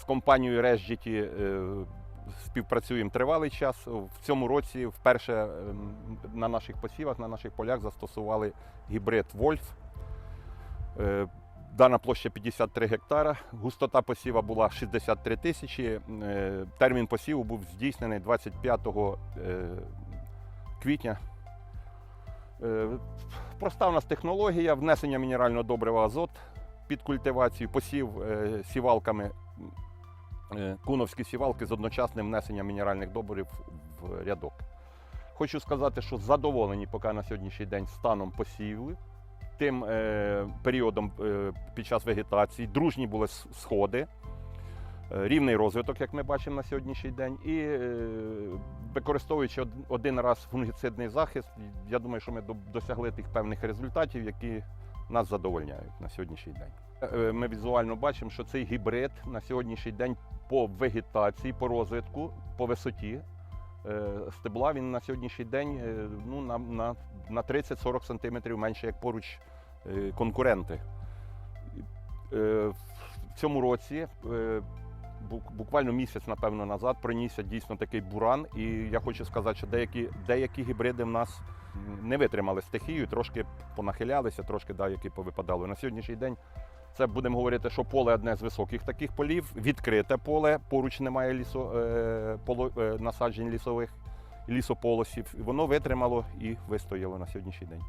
з компанією Резджіті співпрацюємо тривалий час. В цьому році вперше ем, на наших посівах, на наших полях застосували гібрид Вольф. Е, Дана площа 53 гектара, густота посіва була 63 тисячі. Е, Термін посіву був здійснений 25 е, квітня. Е, Проста у нас технологія внесення мінерального добрива азот під культивацію, посів е, сівалками, е, куновські сівалки з одночасним внесенням мінеральних добрив в рядок. Хочу сказати, що задоволені поки на сьогоднішній день станом посіву, тим е, періодом е, під час вегетації, дружні були сходи, е, рівний розвиток, як ми бачимо на сьогоднішній день. І е, використовуючи один раз фунгіцидний захист, я думаю, що ми досягли тих певних результатів, які нас задовольняють на сьогоднішній день. Е, Ми візуально бачимо, що цей гібрид на сьогоднішній день по вегетації, по розвитку, по висоті е, стебла він на сьогоднішній день е, ну, на, на, на 30-40 см менше, як поруч е, конкуренти. Е, В цьому році, е, буквально місяць, напевно, назад, пронісся дійсно такий буран. І я хочу сказати, що деякі, деякі гібриди в нас не витримали стихію, трошки понахилялися, трошки да, які повипадали. На сьогоднішній день це будемо говорити, що поле одне з високих таких полів, відкрите поле, поруч немає лісо, е, поло, е, насаджень лісових, лісополосів. Воно витримало і вистояло на сьогоднішній день.